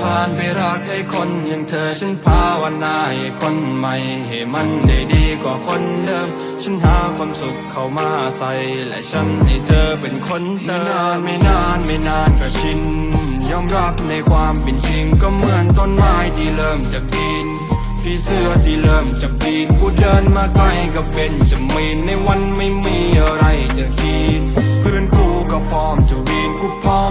ผ่านไปรักไอ้คนอย่างเธอฉันภาวนาให้คนใหม่ให้มันได้ดีกว่าคนเดิม ฉันหาความสุขเข้ามาใส่และฉันให้เธอเป็นคนเดิมไม่นานไม่นานไม่นานก็ชิน ยอมรับในความเป็นจริงก็เหมือนต้นไม้ที่เริ่มจะบินพี่เสื้อที่เริ่มจะปีนกูเดินมาใกล้ก็เป็นจะมีนในวันไม่มีอะไรจะกินเพื่อนกูก็พร้อมจะวีนกูพร้อม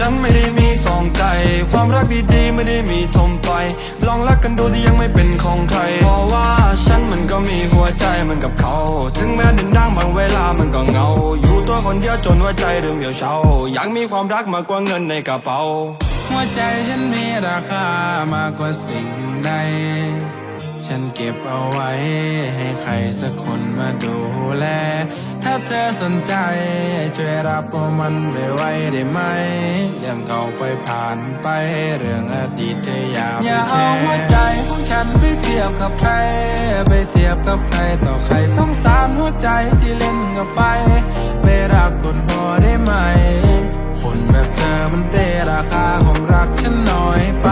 ฉันไม่ได้มีสองใจ ความรักดีๆไม่ได้มีทมไป ลองรักกันดูที่ยังไม่เป็นของใคร เพราะว่าฉันมันก็มีหัวใจเหมือนกับเขา ถึงแม้ดินดังบางเวลามันก็เงา อยู่ตัวคนเดียวจนหัวใจเริ่มเหี่ยวเฉาอยากมีความรักมากกว่าเงินในกระเป๋า หัวใจฉันมีราคามากกว่าสิ่งใด ฉันเก็บเอาไว้ ให้ใครสักคนมาดูแล ถ้าเธอสนใจ ช่วยรับพวกมันไปไว้ได้ไหมยังเก่าไปผ่านไป เรื่องอดีตเธออย่าไปอย่าแคเอาหัวร์ใจของฉันไปเทียบกับใคร ไปเทียบกับใครต่อใครสงสารหัวใจที่เล่นกับไฟ ไม่รักคนพอได้ไหม คนแบบเธอมันเตะราคาของรักฉันน้อยไป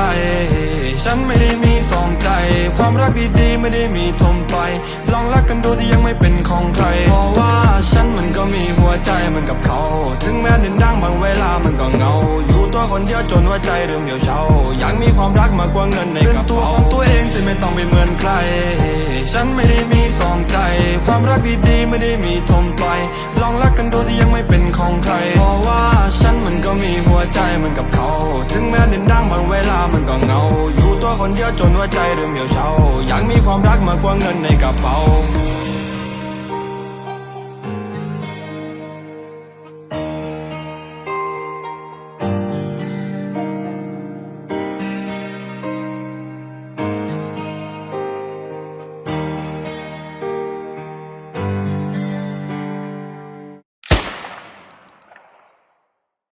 ร ฉันไม่ได้มีสองใจ ความรักดีๆไม่ได้มีทมไป ลองรักกันดูที่ยังไม่เป็นของใคร เพราะว่าฉันมัน ใจมือนกับเขา ถึงแม้ดินดังบางเวลามันก็เงา อยู่ตัวคนเดียวจนหัวใจเริ่มเหี่ยวเฉาอยากมีความรักมากกว่าเงินในกระเป๋าเป็นตัวของตัวเองจะไม่ต้องไปเหมือนใคร ฉันไม่ได้มีสองใจ ความรักดีๆไม่ได้มีทมไป ลองรักกันดูที่ยังไม่เป็นของใคร เพราะว่าฉันมันก็มีหัวใจมือนกับเขา ถึงแม้ดินดังบางเวลามันก็เงา อยู่ตัวคนเดียวจนหัวใจเริ่มเหี่ยวเฉาอยากมีความรักมากกว่าเงินในกระเป๋า